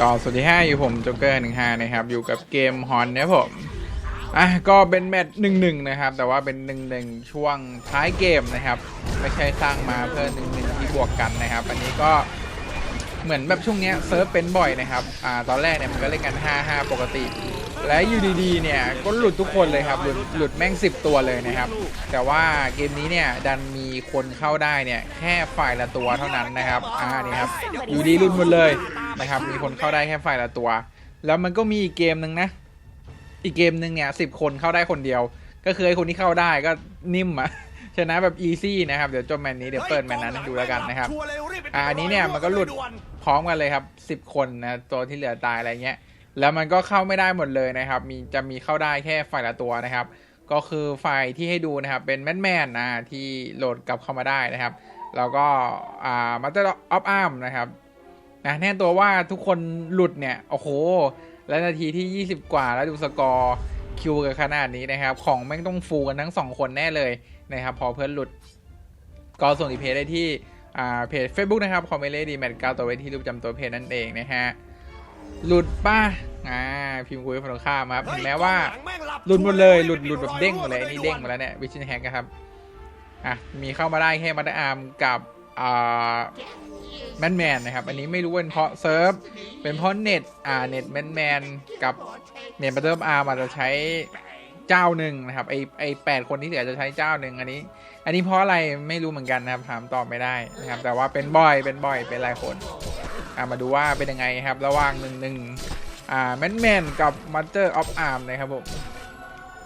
ก็สวัสดีห้าอยู่ผมโจ๊กเกอร์หนึ่งห้านะครับ อยู่กับเกมฮอนนะผมอะก็เป็นแมตช์หนึ่งหนึ่งนะครับ แต่ว่าเป็นหนึ่งหนึ่งช่วงท้ายเกมนะครับ ไม่ใช่สร้างมาเพื่อหนึ่งหนึ่งที่บวกกันนะครับ อันนี้ก็เหมือนแบบช่วงเนี้ยเซิร์ฟเป็นบ่อยนะครับอ่าตอนแรกเนี่ยมันก็เล่นกัน 5 5 ปกติ และอยู่ดีๆเนี่ยก็หลุดทุกคนเลยครับหลุดหลุดแม่ง 10 ตัวเลยนะครับ แต่ว่าเกมนี้เนี่ยดันมี คนเข้าได้เนี่ยแค่ฝ่ายละตัวเท่านั้นนะครับอ่านี่ครับอยู่ดีหลุดหมดเลยนะครับมีคนเข้าได้แค่ฝ่ายละตัว แล้วมันก็มีอีกเกมหนึ่งนะ อีกเกมหนึ่งเนี่ยสิบคนเข้าได้คนเดียว ก็คือไอ้คนที่เข้าได้ก็นิ่มอะชนะแบบอีซี่นะครับเดี๋ยวจบแมตช์นี้เดี๋ยวเปิดแมตช์นั้นให้ดูแล้วกันนะครับอ่าอันนี้เนี่ยมันก็หลุดพร้อมกันเลยครับสิบคนนะตัวที่เหลือตายอะไรเงี้ยแล้วมันก็เข้าไม่ได้หมดเลยนะครับ มีจะมีเข้าได้แค่ฝ่ายละตัวนะครับ ก็คือฝ่ายที่ให้ดูนะครับ เป็นแมนแมนนะที่โหลดกลับเข้ามาได้นะครับ แล้วก็อ่ามาเตอร์ออฟอาร์มนะครับนะแน่ตัวว่าทุกคนหลุดเนี่ย โอ้โห แล้วนาทีที่ 20 กว่าแล้วดูสกอร์คิวกันขนาดนี้นะครับ ของแม่งต้องฟูกันทั้งสองคนแน่เลยนะครับ พอเพื่อนหลุดก็ส่งดีเพจได้ที่อ่าเพจ Facebook นะครับคอมเมนต์ดีแมทเก้าตัวไว้ที่รูปจำตัวเพจนั่นเองนะฮะหลุดป้า อ่าพิมพ์คุยฝั่งตรงข้ามครับถึงแม้ว่าหลุดหมดเลยหลุดหลุดแบบเด้งหมดเลยอันนี่เด้งหมดแล้วเนี่ยวิชินแฮกครับอะมีเข้ามาได้แค่มัตอาร์มกับอ่าแมนแมนนะครับ อันนี้ไม่รู้เป็นเพราะเซิร์ฟเป็นเพราะเน็ตอ่าเน็ตแมนแมนกับเน็ตบัตเตอร์อาร์มอาจจะใช้เจ้าหนึ่งนะครับไอไอแปดคนที่เหลือจะใช้เจ้าหนึ่งอันนี้ อันนี้เพราะอะไรไม่รู้เหมือนกันนะครับถามตอบไม่ได้นะครับ แต่ว่าเป็นบ่อยเป็นบ่อยเป็นหลายคนอ่ามาดูว่าเป็นยังไงครับ ระหว่างหนึ่งหนึ่ง อ่าแมนแมนกับมัตเตอร์ออฟอาร์มนะครับผม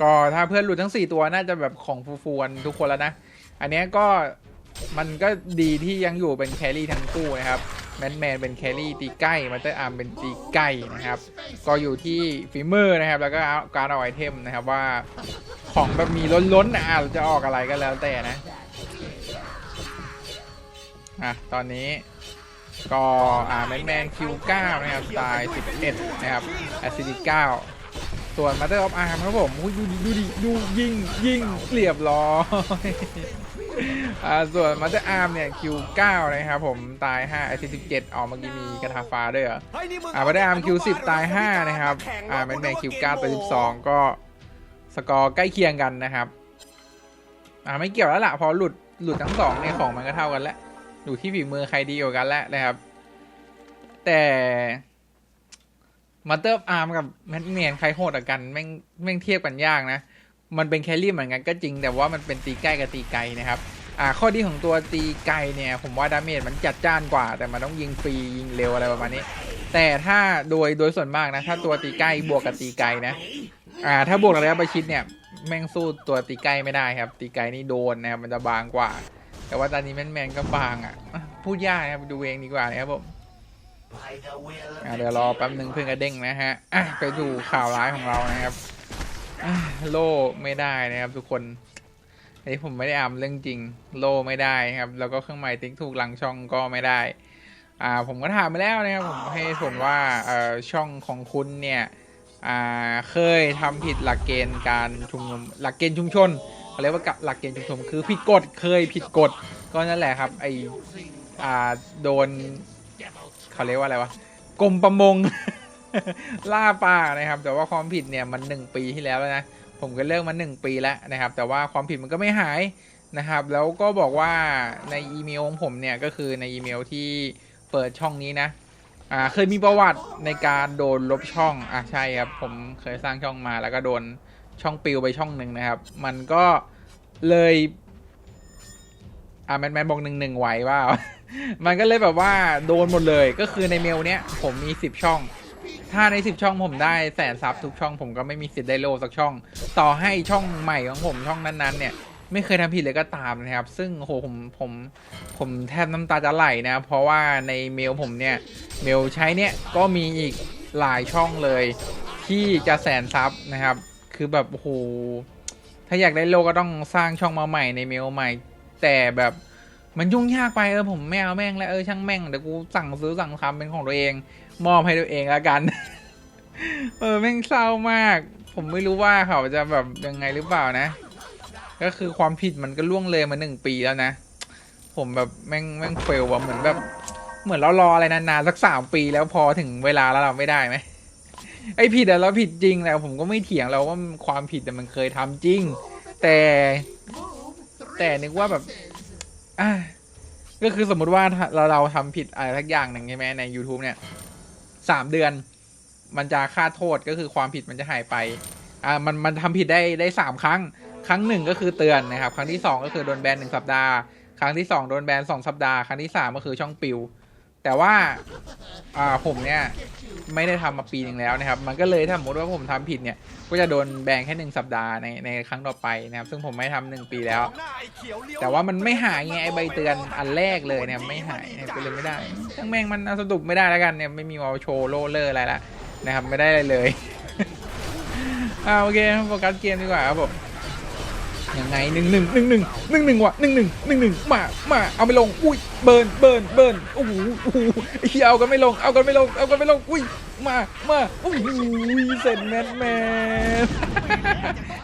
ก็ถ้าเพื่อนหลุดทั้ง 4 ตัวน่าจะแบบของฟูๆกันทุกคนแล้วนะ อันนี้ก็มันก็ดีที่ยังอยู่เป็นแครี่ทั้งคู่นะครับแมนแมนเป็นแครี่ตีใกล้มัตเตอร์อาร์มเป็นตีใกล้นะครับ ก็อยู่ที่ฝีมือนะครับ แล้วก็การเอาไอเทมนะครับว่าของแบบมีล้นๆนะอะจะออกอะไรก็แล้วแต่นะอะตอนนี้ ก็อ่าแมนแมนคิว9นะครับตาย11นะครับแอซิดิ9ส่วนมาเตอร์ออฟอาร์มครับผมดูดิดูดิดูยิงยิงเรียบร้อยอ่าส่วนมาเตอร์อาร์มเนี่ยคิว9นะครับผมตาย5แอซิดิ7ออกเมื่อกี้มีกระทาฟ้าด้วยเหรออ่ามาได้อาร์มคิวสิบตายห้านะครับอ่าแมนแมนคิวเก้าตายสิบสองก็สกอร์ใกล้เคียงกันนะครับ อ่าไม่เกี่ยวแล้วล่ะพอหลุดหลุดทั้งสองในยของมันก็เท่ากันแล้ว อยู่ที่ฝีมือใครดีกว่ากันแล้วนะครับ แต่มาเตอร์อาร์มกับแมนแมนใครโหดกว่ากันแม่งแม่งเทียบกันยากนะ มันเป็นแคลรี่เหมือนกันก็จริง แต่ว่ามันเป็นตีใกล้กับตีไกลนะครับ อ่าข้อดีของตัวตีไกลเนี่ย ผมว่าดาเมจมันจัดจ้านกว่า แต่มันต้องยิงฟรียิงเร็วอะไรประมาณนี้ แต่ถ้าโดยโดยส่วนมากนะ ถ้าตัวตีใกล้บวกกับตีไกลนะ อ่า ถ้าบวกระยะประชิดเนี่ยแม่งสู้ตัวตีใกล้ไม่ได้ครับ ตีไกลนี่โดนนะครับมันจะบางกว่า แต่ว่าตอนนี้แมนแมนก็บางอะ พูดยากนะครับดูเองดีกว่านะครับผมเดี๋ยวรอแป๊บหนึ่งเพื่อนกระเด้งนะฮะะไปดูข่าวร้ายของเรานะครับโล่ไม่ได้นะครับทุกคนอันนี้ผมไม่ได้อ่านเรื่องจริง โล่ไม่ได้ครับ แล้วก็เครื่องหมายติ๊กถูกหลังช่องก็ไม่ได้ อ่าผมก็ถามไปแล้วนะครับ ผมให้ผลว่าเอ่อช่องของคุณเนี่ย อ่าเคยทำผิดหลักเกณฑ์การชุมนุมหลักเกณฑ์ชุมชน เขาเรียกว่าหลักเกณฑ์ชุมชนคือผิดกฎเคยผิดกฎก็นั่นแหละครับไออ่าโดนเขาเรียกว่าอะไรวะกรมประมงล่าปลานะครับ แต่ว่าความผิดเนี่ยมันหนึ่งปีที่แล้วแล้วนะผมก็เลิกมาหนึ่งปีแล้วนะครับ แต่ว่าความผิดมันก็ไม่หายนะครับ แล้วก็บอกว่าในอีเมลของผมเนี่ยก็คือในอีเมลที่เปิดช่องนี้นะอ่าเคยมีประวัติในการโดนลบช่องอะใช่ครับผมเคยสร้างช่องมาแล้วก็โดน ช่องปิวไปช่องหนึ่งนะครับ มันก็เลยอ่าแมนแมนบอกหนึ่งหนึ่งไหวว่า มันก็เลยแบบว่าโดนหมดเลยก็คือในเมลเนี้ยผมมีสิบช่อง ถ้าในสิบช่องผมได้แสนซับทุกช่อง ผมก็ไม่มีสิทธิ์ได้โลสักช่อง ต่อให้ช่องใหม่ของผมช่องนั้นๆ เนี่ย ไม่เคยทำผิดเลยก็ตามนะครับ ซึ่งโหผมผมผมแทบน้ำตาจะไหลนะ เพราะว่าในเมลผมเนี่ย เมลใช้เนี่ยก็มีอีกหลายช่องเลย ที่จะแสนซับนะครับ คือแบบโอ้โหถ้าอยากได้โลก็ต้องสร้างช่องมาใหม่ในเมลใหม่ แต่แบบมันยุ่งยากไปเออผมไม่เอาแม่งแล้วเออช่างแม่งเดี๋ยวกูสั่งซื้อสั่งทำเป็นของตัวเอง มอบให้ตัวเองล้วกัน เออแม่งเศร้ามาก ผมไม่รู้ว่าเขาจะแบบยังไงหรือเปล่านะ ก็คือความผิดมันก็ล่วงเลยมาหนึ่งปีแล้วนะ ผมแบบแม่งแม่งเฟลว่ะเหมือนแบบ เหมือนเรารออะไรนานๆสักสามปีแล้วพอถึงเวลาแล้วเราไม่ได้ไหม ไอ้ผิดอะเราผิดจริงแหละผมก็ไม่เถียงเราว่าความผิดแต่มันเคยทำจริง แต่แต่นึกว่าแบบอะก็คือสมมุติว่าถ้าเราเราทำผิดอะไรสักอย่างหนึ่งใช่ไหมใน YouTube เนี่ยสามเดือน มันจะค่าโทษก็คือความผิดมันจะหายไปอ่ามันมันทำผิดได้ได้สามครั้ง ครั้งหนึ่งก็คือเตือนนะครับ ครั้งที่สองก็คือโดนแบนหนึ่งสัปดาห์ ครั้งที่สองโดนแบนสองสัปดาห์ ครั้งที่สามก็คือช่องปิว แต่ว่าอ่าผมเนี่ยไม่ได้ทำมาปีหนึ่งแล้วนะครับ มันก็เลยถ้าสมมติว่าผมทำผิดเนี่ย ก็จะโดนแบนแค่หนึ่งสัปดาห์ในในครั้งต่อไปนะครับ ซึ่งผมไม่ทำหนึ่งปีแล้ว แต่ว่ามันไม่หายไงไอใบเตือนอันแรกเลยเนี่ยไม่หายเนี่ยก็เลยไม่ได้ช่างแม่งมันสรุปไม่ได้แล้วกันเนี่ยไม่มีวอลโชว์โลเลอร์อะไรละนะครับไม่ได้เลยอ่าโอเคโฟกัสเกมดีกว่าครับผม ยังไงหนึ่งหนึ่งหนึ่งหนึ่งหนึ่งหนึ่งวะหนึ่งหนึ่งหนึ่งหนึ่งมามาเอาไปลงอุ้ยเบิร์นเบิร์นเบิร์นโอ้โหโอ้โหไอเฮียเอากันไม่ลงเอากันไม่ลงเอากันไม่ลงอุ้ยมามาโอ้โหเสร็จแมนแมน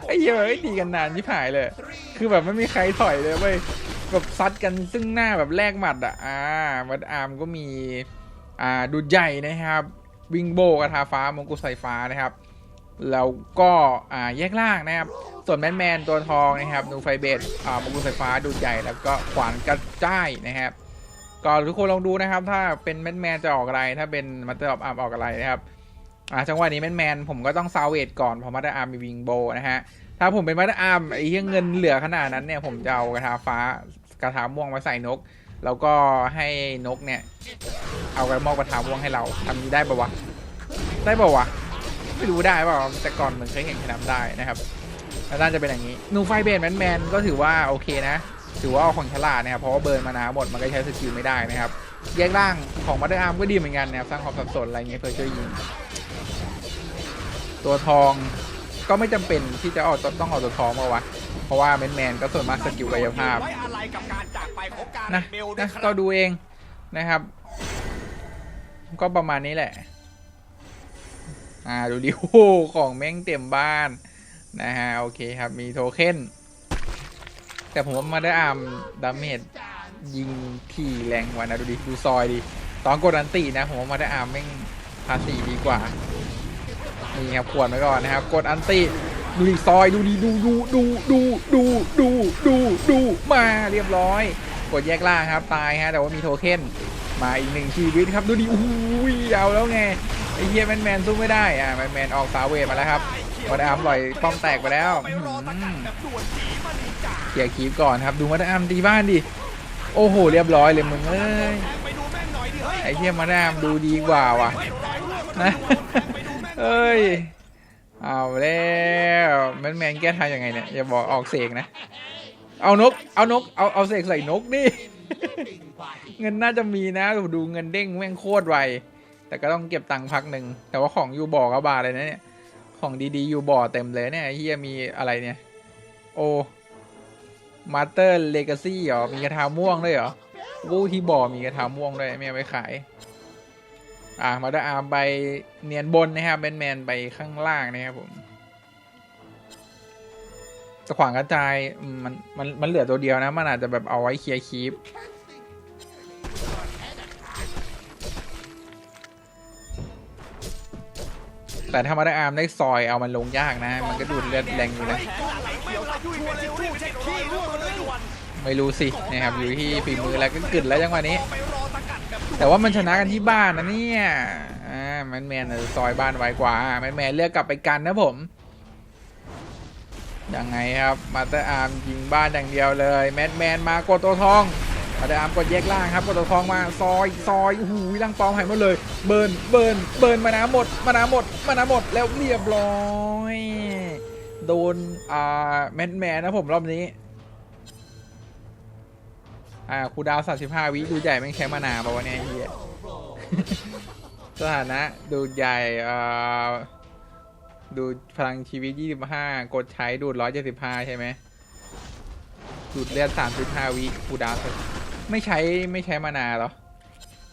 ไอ้เหี้ยเอ้ยตีกันนานชิบหายเลย คือแบบไม่มีใครถอยเลยเว้ยแบบซัดกันซึ่งหน้าแบบแลกหมัดอะอ่าวัดอาร์มก็มีอ่าดูดใหญ่นะครับ วิงโบกระทาฟ้ามงกุฎสายฟ้านะครับ แล้วก็แยกล่างนะครับ ส่วนแมนแมนตัวทองนะครับนูไฟเบสอ่ามงกุฎสายฟ้าดูดใหญ่แล้วก็ขวานกระจ้ายนะครับก็ทุกคนลองดูนะครับ ถ้าเป็นแมนแมนจะออกอะไร ถ้าเป็นมัตเตอร์ออฟอาร์มออกอะไรนะครับอ่าจังหวะนี้แมนแมนผมก็ต้องซาวเวทก่อนเพราะมัตเตอร์อาร์มมีวิงโบนะฮะถ้าผมเป็นมัตเตอร์อาร์มไอ้เเงินเหลือขนาดนั้นเนี่ยผมจะเอากระทาฟ้ากระทาม่วงมาใส่นก แล้วก็ให้นกเนี่ย เอากระมอกกระทาม่วงให้เราทำนี้ได้ปะวะได้ปะวะ ไม่รู้ได้เปล่าแต่ก่อนเหมือนเคยเห็นใครทำได้นะครับแล้วน่าจะเป็นอย่างนี้นูไฟเบนแมนแมนก็ถือว่าโอเคนะ ถือว่าเอาของฉลาดนะครับเพราะว่าเบิร์นมานาหมดมันก็ใช้สกิลไม่ได้นะครับแยกร่างของมัตเตอร์อาร์มก็ดีเหมือนกันนะครับสร้างความสับสนอะไรเงี้ยเพื่อช่วยยิงตัวทองก็ไม่จำเป็นที่จะเอาต้องเอาตัวทองมาวะเพราะว่าแมนแมนก็ส่วนมากสกิลกายภาพนะนะก็ดูเองนะครับ ก็ประมาณนี้แหละ อ่าดูดิโอ้ของแม่งเต็มบ้านนะฮะโอเคครับมีโทเค็นแต่ผมว่ามาได้อามดาเมจยิงที่แรงกว่านะดูดิดูซอยดิตอนกดอันตีนะผมว่ามาได้อามแม่งภาษีดีกว่านี่ครับขวดไว้ก่อนนะครับ กดอันติดูดิซอยดูดิดูดูดูดูดูดูดูดูมาเรียบร้อย กดแยกล่างครับตายฮะแต่ว่ามีโทเค็นมาอีกหนึ่งชีวิตครับดูดิอู้ยเอาแล้วไง อ้เฮียแมนแมนสู้ไม่ได้อะแมนแมนออกสาวเวทมาแล้วครับมาดามปล่อยป้อมแตกไปแล้วไปอื้อรอสกัดหือแบบด่วนจีมันจ่าเกียร์คีบก่อนครับ ดูมาดามตีบ้านดิโอ้โห เรียบร้อยเลยมึงเอ้ยไอ้เฮียไอ้เฮียมาดามดูดีกว่าว่ะนะเอ้ยเอาแล้วแมนแมนแก้ทางยังไงเนี่ยอย่าบอกออกเสกนะ เอานก เอานก เอาเอาเสกใส่นกดิ เงินน่าจะมีนะดูเงินเด้งแม่งโคตรไว แต่ก็ต้องเก็บตังค์พักหนึ่ง แต่ว่าของอยู่บ่อก็บาเลยนะเนี่ย ของดีๆอยู่บ่อเต็มเลยเนี่ยเฮียมีอะไรเนี่ย โอมาเตอร์เลกาซี่เหรอ มีกระทาม่วงด้วยเหรอวู้ที่บ่อมีกระทาม่วงด้วยไม่เอาไปขาย อ่ามาดอาร์ไปเนียนบนนะครับแมนแมนไปข้างล่างนะครับผมตะขวางกระจายมมันมันมันเหลือตัวเดียวนะ มันอาจจะแบบเอาไว้เคลียร์คีป แต่ถ้ามาได้อาร์มได้ซอยเอามันลงยากนะ มันก็ดูดเลือดแรงอยู่นะแทงอะไรเขียวละยุ่ยเป็นทิชชู่เช็ดขี้ร่วงมาเลยด่วนไม่รู้สินะครับอยู่ที่ฝีมือแล้วก็กึดแล้วจังหวะนี้ แต่ว่ามันชนะกันที่บ้านนะเนี่ยอ่าแมนแมนซอยบ้านไวกว่าแมนแมนเลือกกลับไปกันนะผมยังไงครับมาเตอร์อาร์มยิงบ้านอย่างเดียวเลยแมนแมนมากดตัวทอง มาสเตอร์อามกดแยกล่างครับกดตัวทองมาซอยซอยโอ้โหลังปอมหายหมดเลย เบิร์นเบิร์นเบิร์นมานาหมด มานาหมด มานาหมดแล้วเรียบร้อยโดนอ่าแมนแมนนะผมรอบนี้อ่าครูดาวสามสิบห้าวิดูใหญ่แม่งใช้มานาป่าวะเนี่ยเฮียสถานะดูใหญ่อ่อดูพลังชีวิต 25 กดใช้ดูด 175 ใช่ไหมดูดเลือด 35 วิคูดาวน์ ไม่ใช้ไม่ใช้มานาเหรอ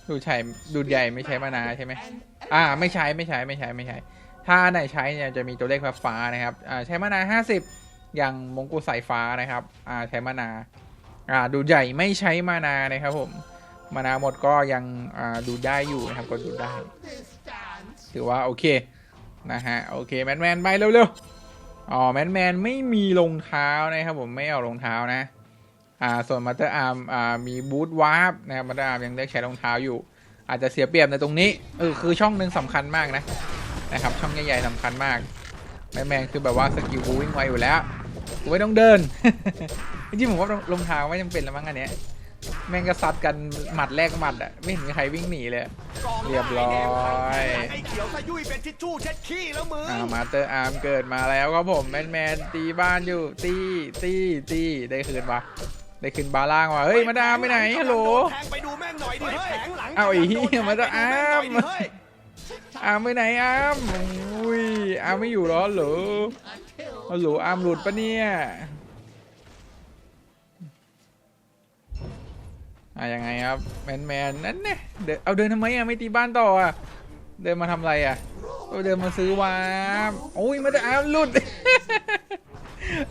ดูดใช้ดูดใหญ่ไม่ใช้มานาใช่ไหมอ่า ไม่ใช้ไม่ใช้ไม่ใช้ไม่ใช้ ถ้าไหนใช้เนี่ยจะมีตัวเลขฟ้าๆนะครับ อ่าใช้มานา50อย่างมงกุฎสายฟ้านะครับ อ่าใช้มานา อ่าดูดใหญ่ไม่ใช้มานานะครับผมมมานาหมดก็ยังอ่าดูได้อยู่นะครับก็ดูได้ ถือว่าโอเคนะฮะโอเคแมนแมนไปเร็วๆอ๋อแมนแมนไม่มีรองเท้านะครับผมไม่เอารองเท้านะ อ่าส่วนมาเตอร์อาร์มอ่ามีบูทวาร์ปนะครับมาเตอร์อาร์มยังได้ใช้รองเท้าอยู่ อาจจะเสียเปรียบในตรงนี้เออคือช่องหนึ่งสำคัญมากนะนะครับช่องใหญ่ๆสำคัญมากแมนแมนคือแบบว่าสกิลกูวิ่งไวอยู่แล้วกูไม่ต้องเดินจริงๆผมว่ารองเท้าไม่จำเป็นแล้วมั้งอันเนี้ยแม่งก็ซัดกันหมัดแรกหมัดอะไม่เห็นมีใครวิ่งหนีเลยกองเรียบร้อยไอ้เขียวขยุ่ยเป็นทิชชู่เช็ดขี้แล้วมึงอ่ามาเตอร์อาร์มเกิดมาแล้วครับผมแมนแมนตีบ้านอยู่ตีตีตีได้คืนวะ ได้คืนบาล่างวะเฮ้ยมาดามไปไหนฮัลโหลแทงไปดูแม่งหน่อยดิเฮ้ยแผงหลังเอาไอ้เหี้ยมาจะอ้ามไปดูแม่งหน่อยดิเฮ้ยอาร์มไปไหนอาร์มอุ้ยอาร์มไม่อยู่เหรอเหรอฮัลโหลอาร์มหลุดปะเนี่ยอะยังไงครับแมนแมนนั่นเนี่ยเดินเอาเดินทำไมอะไม่ตีบ้านต่ออะเดินมาทำอะไรอะเอาเดินมาซื้อวาร์ปโอ้ยมาจะอาร์มหลุด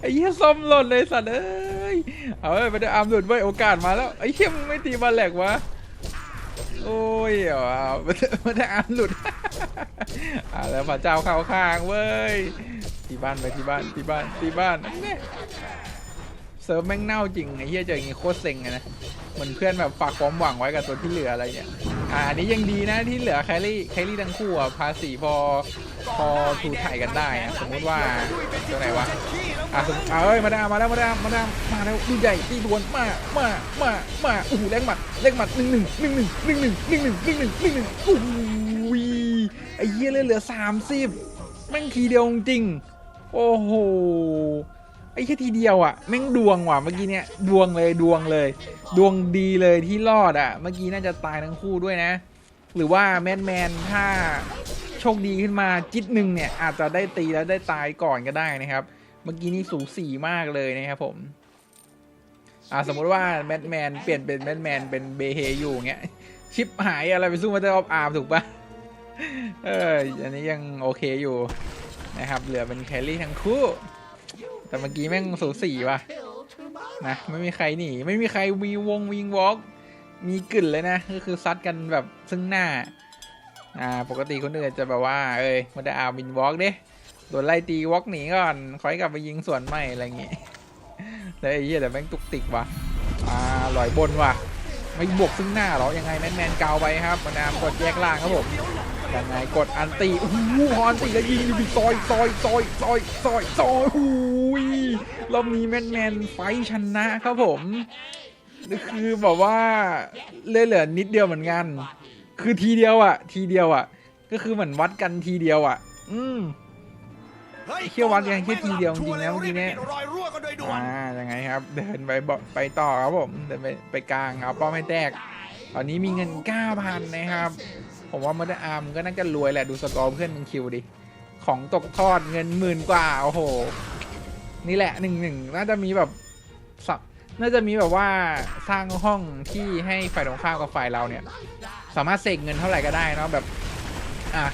ไอ้เหี้ยส้มหล่นเลยสัตว์เอ้ย เอาเว้ยมาได้อาร์มหลุดเว้ยโอกาสมาแล้ว ไอ้เหี้ยมึงไม่ตีบอลแหลกวะ โอ้ยอาเอามาได้มาได้อาร์มหลุดอ่าแล้วพระเจ้าเข้าข้างเว้ย ที่บ้านไปที่บ้านที่บ้านที่บ้านนั่นแน่เซิร์ฟแม่งเน่าจริงไอ้เหี้ยเจออย่างงี้โคตรเซ็งเลยนะเหมือนเพื่อนแบบฝากความหวังไว้กับตัวที่เหลืออะไรเนี่ยอ่าอันนี้ยังดีนะที่เหลือแคลรี่แคลรี่ทั้งคู่อะภาษีพอพอถูถ่ายกันได้อะสมมติว่าตัวไหนวะ อะสมอะเอ้ยมาดามมาแล้วมาดามมาดามมาแล้วดูใหญ่ตีดวนมามามามาโอ้โหแรงหมัดแรงหมัดหนึ่งหนึ่งหนึ่งหนึ่งหนึ่งหนึ่งหนึ่งหนึ่งหนึ่งหนึ่งหนึ่งหนึ่งโอ้ยไอ้เหี้ยเลยเหลือสามสิบแม่งทีเดียวจริงโอ้โหไอ้แค่ทีเดียวอะแม่งดวงว่ะเมื่อกี้เนี้ยดวงเลยดวงเลย ดวงดีเลยที่รอดอะ เมื่อกี้น่าจะตายทั้งคู่ด้วยนะ หรือว่าแมนแมนถ้าโชคดีขึ้นมาจิตหนึ่งเนี่ยอาจจะได้ตีแล้วได้ตายก่อนก็ได้นะครับ เมื่อกี้นี่สูสีมากเลยนะครับผม อ่าสมมติว่าแมนแมนเปลี่ยนเป็นแมนแมนเป็นเบเฮอยู่เงี้ย ชิปหายอะไรไปสู้มาเตอร์ออฟอาร์มถูกปะเอออันนี้ยังโอเคอยู่นะครับ เหลือเป็นแคลรี่ทั้งคู่ แต่เมื่อกี้แม่งสูสีว่ะนะ ไม่มีใครหนี ไม่มีใครวีวงวิงวอล์กมีกลิ่นเลยนะ ก็คือซัดกันแบบซึ่งหน้า อ่า ปกติคนอื่นจะแบบว่า เอ้ยมาได้อาวินวอล์กเด้ โดนไล่ตีวอล์กหนีก่อนคอยกลับไปยิงส่วนใหม่อะไรอย่างงี้แล้วไอ้เหี้ยแต่แม่งตุกติกว่ะอ่าลอยบนว่ะ ไม่บวกซึ่งหน้าหรอยังไงแมนแมนเกาไปครับมานามกดแยกล่างครับผมยังไงกดอันตีโอ้โหฮอนตีแล้วยิงอยู่ซอยซอยซอยซอยซอยซอยโอ้ยรอบนี้แมนแมนไฟชนะครับผมคือแบบว่าเลือเหลือนิดเดียวเหมือนกัน คือทีเดียวอะ ทีเดียวอะ ก็คือเหมือนวัดกันทีเดียวอะ อืม เขี้ยววัดยังแค่ทีเดียวจริงๆนะเมื่อกี้เนี่ยรอยรั่วกันโดยด่วนอ่ายังไงครับ เดินไปบอกไปต่อครับผมเดินไปไปกลางเอาป้อมให้แตก ตอนนี้มีเงิน9,000นะครับ ผมว่ามันอาร์มก็น่าจะรวยแหละดูสกอร์เพื่อนมันคิวดิ ของตกทอดเงินหมื่นกว่า โอ้โห นี่แหละหนึ่งหนึ่งน่าจะมีแบบสับน่าจะมีแบบว่าสร้างห้องที่ให้ฝ่ายตรงข้ามกับฝ่ายเราเนี่ย สามารถเสกเงินเท่าไหร่ก็ได้เนาะแบบ อะ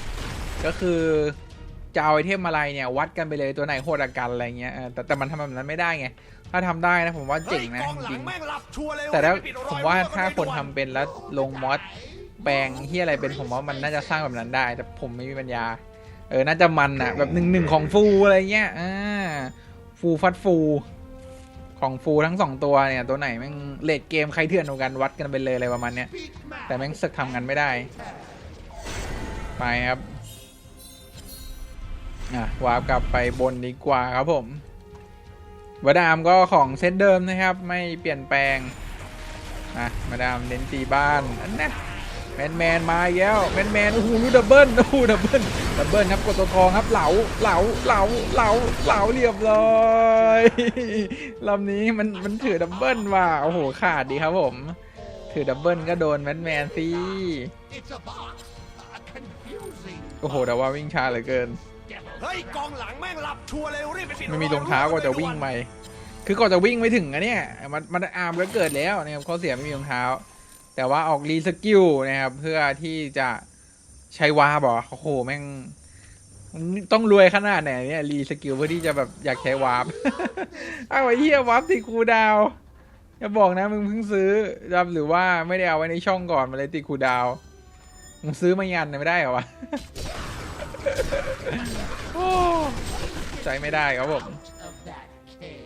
ก็คือ จะเอาไอเทมอะไรเนี่ยวัดกันไปเลยตัวไหนโหดกว่ากันอะไรเงี้ยเออแต่แต่มันทำแบบนั้นไม่ได้ไงถ้าทำได้นะผมว่าเจ๋งนะฮ้ยกองจหลัริงแม่งหลับชัวร์เลยๆแต่ถ้าปิดรอยผมว่ารั่กันถ้าโดยคนด่วทำเป็นแล้วลงมอสแปลงที่อะไรเป็นผมว่ามันน่าจะสร้างแบบนั้นได้ แต่ผมไม่มีปัญญา เออน่าจะมันอะแบบหนึ่งหนึ่งของฟูอะไรเงี้ยอ่าฟูฟัดฟูของฟูทั้งสองตัวเนี่ยตัวไหนแม่งเลดเกมใครเถื่อนกว่ากันวัดกันไปเลยอะไรประมาณเนี้ยแต่แม่งสึกทำกันไม่ได้ ไปครับ อะวาร์ปกลับไปบนดีกว่าครับผมวดามก็ของเซตเดิมนะครับ ไม่เปลี่ยนแปลงอะมาดามเน้นตีบ้านอันนะแมนแมนมาแล้วแมนแมนโอ้โหดับเบิลโอ้โหดับเบิลดับเบิลครับกดตัวทองครับเหลาเหลาเหลาเหลาเหลาเรียบร้อยลำนี้มันมันถือดับเบิลว่ะโอ้โหขาดดีครับผม ถือดับเบิลก็โดนแมนแมนสิโอ้โหแต่ว่าวิ่งช้าเหลือเกิน เฮ้ยกองหลังแม่งหลับชัวร์เลยรีบไปปิดไม่มีรองเท้าก็จะวิ่งไปคือก่อนจะวิ่งไม่ถึงอะเนี่ยมันมันอาร์มก็เกิดแล้วนะครับเขาเสียไม่มีรองเท้า แต่ว่าออกรีสกิลนะครับเพื่อที่จะใช้วาบเหรอโอ้โหแม่งต้องรวยขนาดไหนเนี่ยรีสกิลเพื่อที่จะแบบอยากใช้วาร์ปเอาไอ้เหี้ยวาร์ปที่คูลดาวน์อย่าบอกนะมึงเพิ่งซื้อครับหรือว่าไม่ได้เอาไว้ในช่องก่อนมาเลยติดคูลดาวน์มึงซื้อมายันไม่ได้เหรอวะ โอ้ใจไม่ได้ครับผม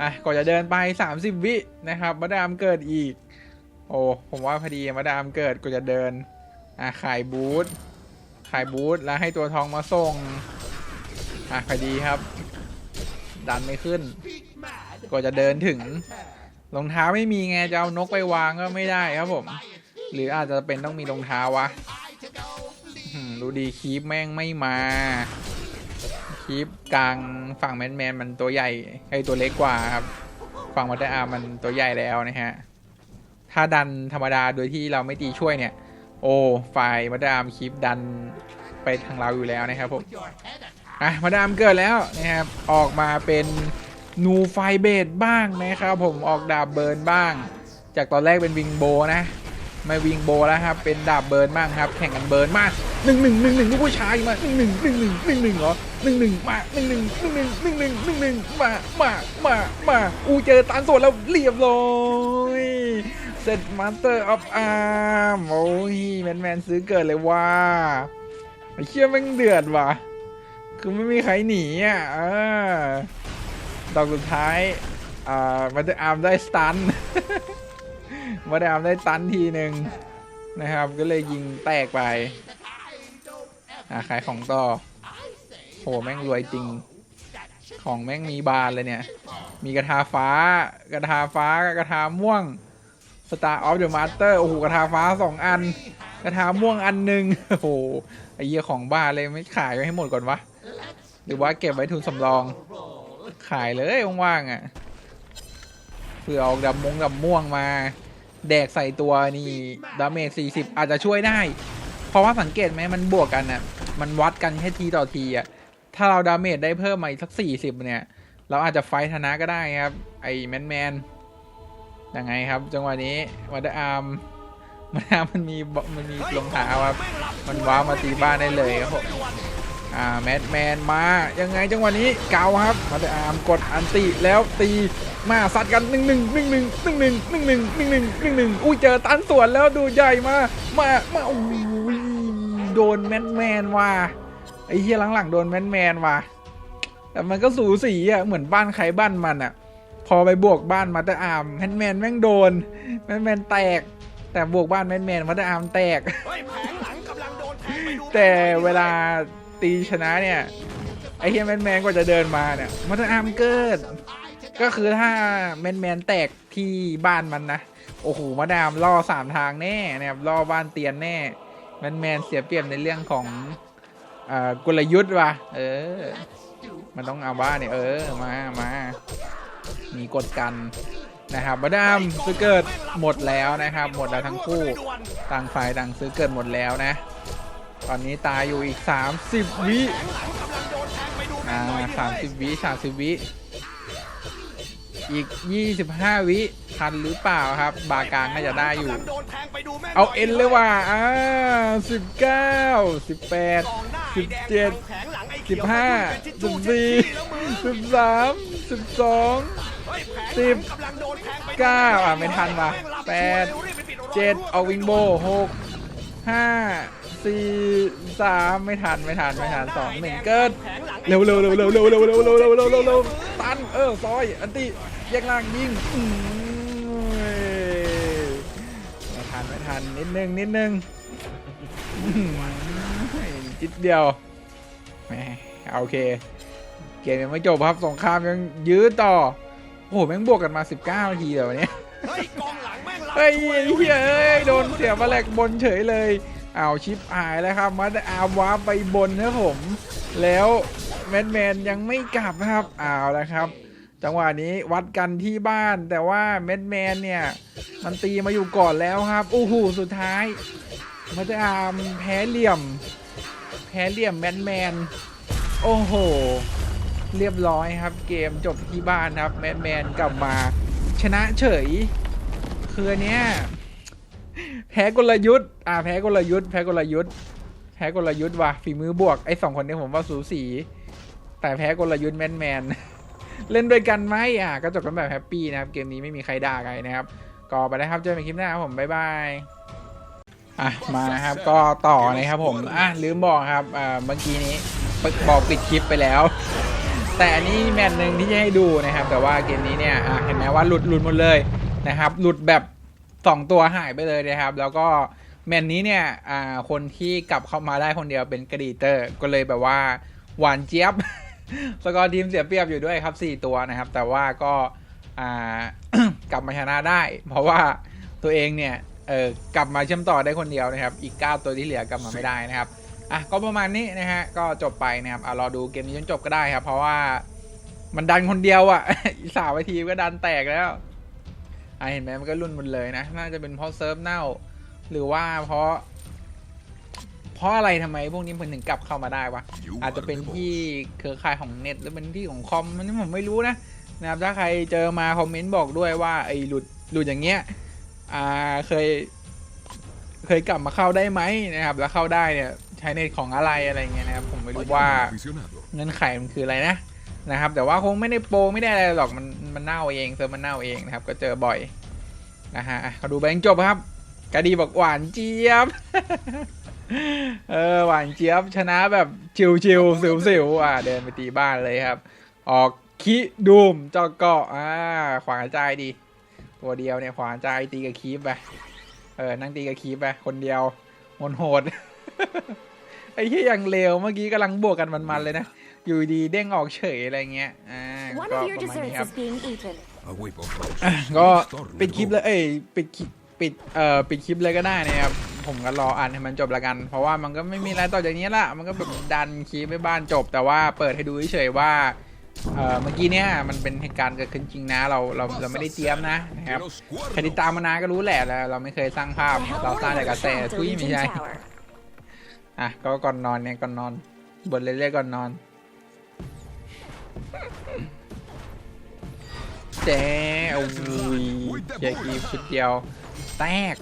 อะก่อนจะเดินไป 30 วินะครับมาดามเกิดอีก โอ้ผมว่าพอดีมาดามเกิดก็จะเดินอะขายบูธขายบูธแล้วให้ตัวทองมาส่งอะพอดีครับ ดันไม่ขึ้นก็จะเดินถึงรองเท้าไม่มีไงจะเอานกไปวางก็ไม่ได้ครับผม หรืออาจจะเป็นต้องมีรองเท้าวะ ดูดีคีปแม่งไม่มา คีปกลางฝั่งแมนแมนมันตัวใหญ่ไอตัวเล็กกว่าครับ ฝั่งวัตเตอร์อาร์มันตัวใหญ่แล้วนะฮะ ถ้าดันธรรมดาโดยที่เราไม่ตีช่วยเนี่ย โอ้ฝ่ายวัตเตอร์อาร์มคีปดันไปทางเราอยู่แล้วนะครับผมอะมาดามเกิดแล้วนะครับ ออกมาเป็นนูไฟเบดบ้างนะครับผมออกดาบเบิร์นบ้าง จากตอนแรกเป็นวิงโบนะ ไม่วิงโบแล้วครับ เป็นดาบเบิร์นบ้างครับ แข่งกันเบิร์นมากหนึ่งหนึ่งหนึ่งหนึ่งผู้ชายมาหนึ่งหนึ่งหนึ่งหนึ่งหนึ่งหนึ่งเหรอหนึ่งหนึ่งมาหนึ่งหนึ่งหนึ่งหนึ่งหนึ่งหนึ่งหนึ่งหนึ่งมามามามาอูเจอตานสวนแล้วเรียบร้อยเสร็จมาสเตอร์ออฟอาร์มโอ้ยแมนแมนซื้อเกิดเลยว่าไอเชี่ยแม่งเดือดว่ะ คือไม่มีใครหนีอะดอกสุดท้ายอ่ามาดอาร์มได้สตัน มาดามได้ตันทีหนึ่งนะครับ ก็เลยยิงแตกไป อ่าขายของต่อโหแม่งรวยจริง ของแม่งมีบานเลยเนี่ย มีกระทาฟ้ากระทาฟ้ากระทาม่วง Star of the Master โอ้โหกระทาฟ้าสองอัน กระทาม่วงอันหนึ่งโอ้โหไอเหี้ยของบ้าเลยไม่ขายไว้ให้หมดก่อนวะหรือว่าเก็บไว้ทุนสำรอง ขายเลยว่างๆอะเผื่อเอาดำมงดำม่วงมา แดกใส่ตัวนี่ดาเมจ40 อาจจะช่วยได้ เพราะว่าสังเกตไหมมันบวกกันอะมันวัดกันแค่ทีต่อทีอะถ้าเราดาเมจได้เพิ่มมาอีกสัก 40 เนี่ย เราอาจจะไฟชนะก็ได้ครับ ไอ้แมนแมนยังไงครับ จังหวะนี้วัตอาร์มมันมันมีมันมีรองเท้าครับ มันว้าวมาตีบ้านได้เลยครับผม อ่าแมดแมนมายังไงจังหวะนี้เกาครับมาแต่อาร์มกดอันติแล้วตีมาซัดกันหนึ่งหนึ่งหนึ่งหนึ่งหนึ่งหนึ่งหนึ่งหนึ่งหนึ่งหนึ่งหนึ่งหนึ่งอุ้ยเจอตันสวนแล้วดูใหญ่มามามาอุ้ยโดนแมนแมนว่ะไอ้เฮียหลังๆโดนแมนแมนว่ะแต่มันก็สูสีอะเหมือนบ้านใครบ้านมันอะ พอไปบวกบ้านมาแต่อาร์มแมนแมนแม่งโดนแมนแมนแตก แต่บวกบ้านแมนแมนมาแต่อาร์มแตกเฮ้ยแผงหลังกำลังโดนแทงไปดูแต่เวลา ตีชนะเนี่ยไอเฮียแมนแมนกว่าจะเดินมาเนี่ยมันจะอามเกิดก็คือถ้าแมนแมนแตกที่บ้านมันนะโอ้โหมาดามล่อสามทางแน่นะครับล่อบ้านเตียนแน่แมนแมนเสียเปรียบในเรื่องของอกลยุทธ์ว่ะเออ มันต้องเอาบ้านเนี่ยเออมามามีกดกันนะครับมาดามซื้อเกิดหมดแล้วนะครับ หมดแล้วทั้งคู่ต่างฝ่ายต่างซื้อเกิดหมดแล้วนะ ตอนนี้ตายอยู่อีก 30 วิอ่าสามสิบวิสามสิบวิ อีกยี่สิบห้าวิทันหรือเปล่าครับ บากลางก็าจะได้อยู่ เอาเอ็นเลยว่ะอ่าสิบเก้าสิบแปดสิบเจ็ดสิบห้าสิบสี่สิบสามสิบสองสิบเก้าอะไม่ทันว่ะแปดเจ็ดเอาวิงโบหกห้า 6 5 4 3ไม่ทันไม่ทันไม่ทัน2 1เกิดเร็วเร็วเร็วเร็วเร็วเร็วเร็วเร็วเร็วเร็วเร็วเร็วตันเออซอยอันติแยกล่างยิงอืมไม่ทันไม่ทันนิดนึงนิดนึงอืมจิดเดียวแหมโอเค เกมยังไม่จบครับสงครามยังยื้อต่อ โอ้โหแม่งบวกกันมา 19นาทีเดี๋ยวนี้เฮ้ยกองหลังแม่งรับเฮ้ยเฮ้ยเฮ้ยโดนเสียบาแลกบนเฉยเลย เอาชิปหายแล้วครับมาดอามวาไปบนนะผม แล้วแมนแมนยังไม่กลับนะครับเอาแล้วครับ จังหวะนี้วัดกันที่บ้าน แต่ว่าแมนแมนเนี่ย มันตีมาอยู่ก่อนแล้วครับโอ้โหสุดท้ายมาดอามแพ้เหลี่ยม แพ้เหลี่ยมแมนแมนโอ้โห เรียบร้อยครับ เกมจบที่บ้านครับแมนแมนกลับมา ชนะเฉยคืออันเนี้ย แพ้กลยุทธ์ อ่า แพ้กลยุทธ์ แพ้กลยุทธ์ แพ้กลยุทธ์ว่ะ ฝีมือบวก ไอ้สองคนนี้ผมว่าสูสี แต่แพ้กลยุทธ์แมนแมนเล่นด้วยกันไหมอะ ก็จบกันแบบแฮปปี้นะครับ เกมนี้ไม่มีใครด่าใครนะครับ ก็ไปได้ครับ เจอกันคลิปหน้าครับผม บ๊ายบาย อะ มาครับ ก็ต่อนะครับผม อะ ลืมบอกครับ อ่า เมื่อกี้นี้บอกปิดคลิปไปแล้ว แต่อันนี้แมตช์หนึ่งที่จะให้ดูนะครับ แต่ว่าเกมนี้เนี่ย อะ เห็นไหมว่าหลุดหลุดหมดเลยนะครับ หลุดแบบ สองตัวหายไปเลยนะครับ แล้วก็แมตช์นี้เนี่ยอ่าคนที่กลับเข้ามาได้คนเดียวเป็นกระดีเตอร์ ก็เลยแบบว่าหวานเจี๊ยบ สกอร์ทีมเสียเปรียบอยู่ด้วยครับ 4 ตัวนะครับ แต่ว่าก็อ่ากลับมาชนะได้ เพราะว่าตัวเองเนี่ยเออกลับมาเชื่อมต่อได้คนเดียวนะครับ อีก 9 ตัวที่เหลือกลับมาไม่ได้นะครับอะก็ประมาณนี้นะฮะก็จบไปนะครับอะรอดูเกมนี้จนจบก็ได้ครับ เพราะว่ามันดันคนเดียวอะ่ะสามนาทีก็ดันแตกแล้ว อะเห็นไหมมันก็รุ่นหมันเลยนะ น่าจะเป็นเพราะเซิร์ฟเน่า หรือว่าเพราะ เพราะอะไรทำไมพวกนี้มันถึงกลับเข้ามาได้วะ อาจจะเป็นที่เครือข่ายของเน็ตหรือเป็นที่ของคอมมันผมไม่รู้นะนะครับถ้าใครเจอมาคอมเมนต์บอกด้วยว่าไอ้หลุดหลุดอย่างเงี้ยอ่าเคย เคยกลับมาเข้าได้ไหมนะครับ แล้วเข้าได้เนี่ยใช้เน็ตของอะไรอะไรเงี้ยนะครับผมไม่รู้ว่าเงื่อนไขมันคืออะไรนะ นะครับ แต่ว่าคงไม่ได้โปรไม่ได้อะไรหรอกมันมันเน่าเองเซิร์ฟมันเน่าเองนะครับ ก็เจอบ่อยนะฮะเขาดูแบงค์จบครับกระดีบอกหวานเจี๊ยบ เออหวานเจี๊ยบชนะแบบชิวชิวสิวสิวอะเดินไปตีบ้านเลยครับ ออกคิดูมจอกเกาะอ่าขวางใจดี ตัวเดียวเนี่ยขวางใจตีกับคีปไปเออนั่งตีกับคีปไปคนเดียวโหดโหดๆไอ้ที่ยังเลวเมื่อกี้กำลังบวกกันมันๆเลยนะ อยู่ดีเด้งออกเฉยอะไรเงี้ย อ่า One ก็ of ป your ระมาณนี้ desserts ครับ is being eaten. ก็ปิดคลิปเลยเอ้ยปิดคลิปปิดเอ่อปิดคลิปเลยก็ได้นะครับผมก็รออ่านให้มันจบละกัน เพราะว่ามันก็ไม่มีอะไรต่อจากนี้ละมันก็แบบดันคลิปไปบ้านจบ แต่ว่าเปิดให้ดูเฉยๆว่าเอ่อเมื่อกี้เนี่ยมันเป็นเหตุการณ์เกิดขึ้นจริงนะเราเราเราไม่ได้เตรียมนะนะครับใครติดตามมานานก็รู้แหละแล้วเราไม่เคยสร้างภาพ The เราสร้าง Hellborn แต่กระแส has ทุย assaulted ไม่ Legion ใช่ Tower. อะก็ก่อนนอนเนี่ยก่อนนอนบทเรื่อยๆก่อนนอน เจ๊โอ้ยเจ๊กีชุดเดียว แตก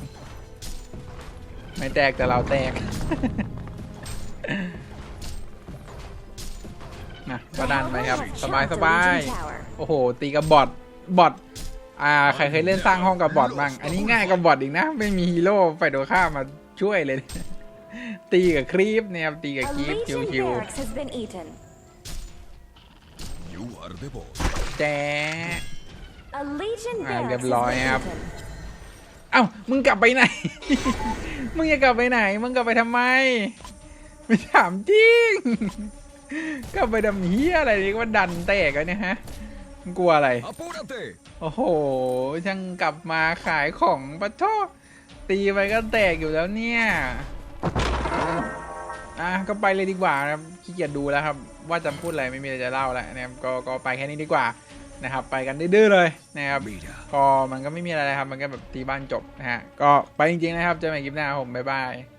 ไม่แตกแต่เราแตกนะก็ดันไปครับ สบายสบายโอ้โห ตีกับบอทบอทอ่า ใครเคยเล่นสร้างห้องกับบอทบ้าง อันนี้ง่ายกับบอทอีกนะ ไม่มีฮีโร่ฝ่ายตรงข้ามาช่วยเลย ตีกับครีปเนี่ยครับตีกับครีปชิวๆ แจ๊ะ A Legion Ah, barracks has เรียบร้อย been ครับ eaten. เอ้า มึงกลับไปไหน มึงจะกลับไปไหน มึงกลับไปทำไม ไม่ถามจริง กลับไปดำเฮียอะไรนี่ว่าดันแตกแล้วเนี่ยฮะมึงกลัวอะไรโอ้โห ช่างกลับมาขายของปะท้อตีไปก็แตกอยู่แล้วเนี่ย อะ ก็ไปเลยดีกว่านะครับขี้เกียจดูแล้วครับ ว่าจะพูดอะไรไม่มีอะไรจะเล่าแล้วนะครับก็ก็ไปแค่นี้ดีกว่านะครับ ไปกันดื้อๆเลยนะครับก็มันก็ไม่มีอะไรครับ มันก็แบบตีบ้านจบนะฮะก็ไปจริงๆนะครับเจอกันใหม่คลิปหน้าผมบ๊ายบาย